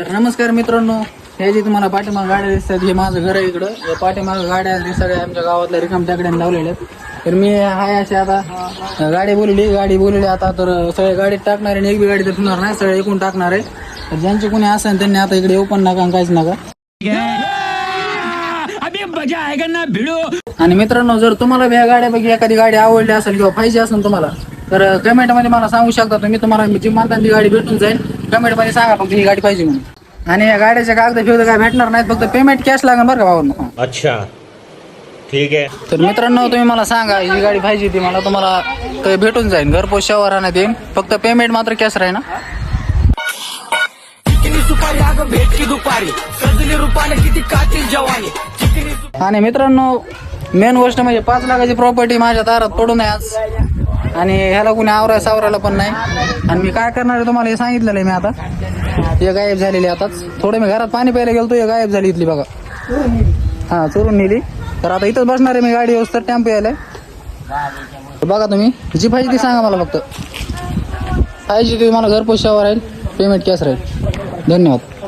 तर नमस्कार मित्रांनो. हे जे तुम्हाला पाठीमाग गाड्या दिसतात हे माझं घर आहे इकडं. या पाठीमाग गाड्या सगळ्या आमच्या गावातल्या रिकाम टाकड्याने लावलेल्या आहेत. तर मी हाय असे आता गाडी बोलवली गाडी बोलवली आता तर सगळे गाडीत टाकणार आहे आणि एक बी गाडी तर ठेवणार नाही सगळे एकूण टाकणार आहे. तर ज्यांचे कोणी असेल त्यांनी आता इकडे येऊ पण नका काहीच नका. आणि मित्रांनो जर तुम्हाला या गाड्यापैकी एखादी गाडी आवडली असेल किंवा पाहिजे असेल तुम्हाला तर कमेंटमध्ये मला सांगू शकता तुम्ही. तुम्हाला जी म्हणता ती गाडी भेटून जाईल. कमेंटमध्ये सांगा फक्त ही गाडी पाहिजे म्हणून. आणि या गाड्याच्या कागद फिगद काय भेटणार नाहीत फक्त पेमेंट कॅश लागेल बरं का भावांनो अच्छा. ठीक है तर मित्रांनो तुम्ही मला सांगा ही गाडी पाहिजे ती मला तुम्हाला ते भेटून जाईल घरपोच शहर आणण्यात येईल फक्त पेमेंट मात्र कॅश राहील ना? आणि मित्रांनो मेन गोष्ट म्हणजे पाच लाखाची प्रॉपर्टी माझ्या दारात पडून आहे आज. आणि ह्याला कुणी आवरा सावरायला पण नाही. आणि मी काय करणार आहे तुम्हाला हे सांगितलेलं आहे मी आता. हे गायब झालेली आताच. थोडं मी घरात पाणी प्यायला गेलो हे गायब झाली इथली बघा. हा चोरून नेली. तर आता इथंच बसणार आहे मी गाडी व्यवस्थित टॅम्प यायला. बघा तुम्ही जी पाहिजे ती सांगा मला फक्त. पाहिजे ती मला घरपोच राहील पेमेंट कॅश राहील. धन्यवाद.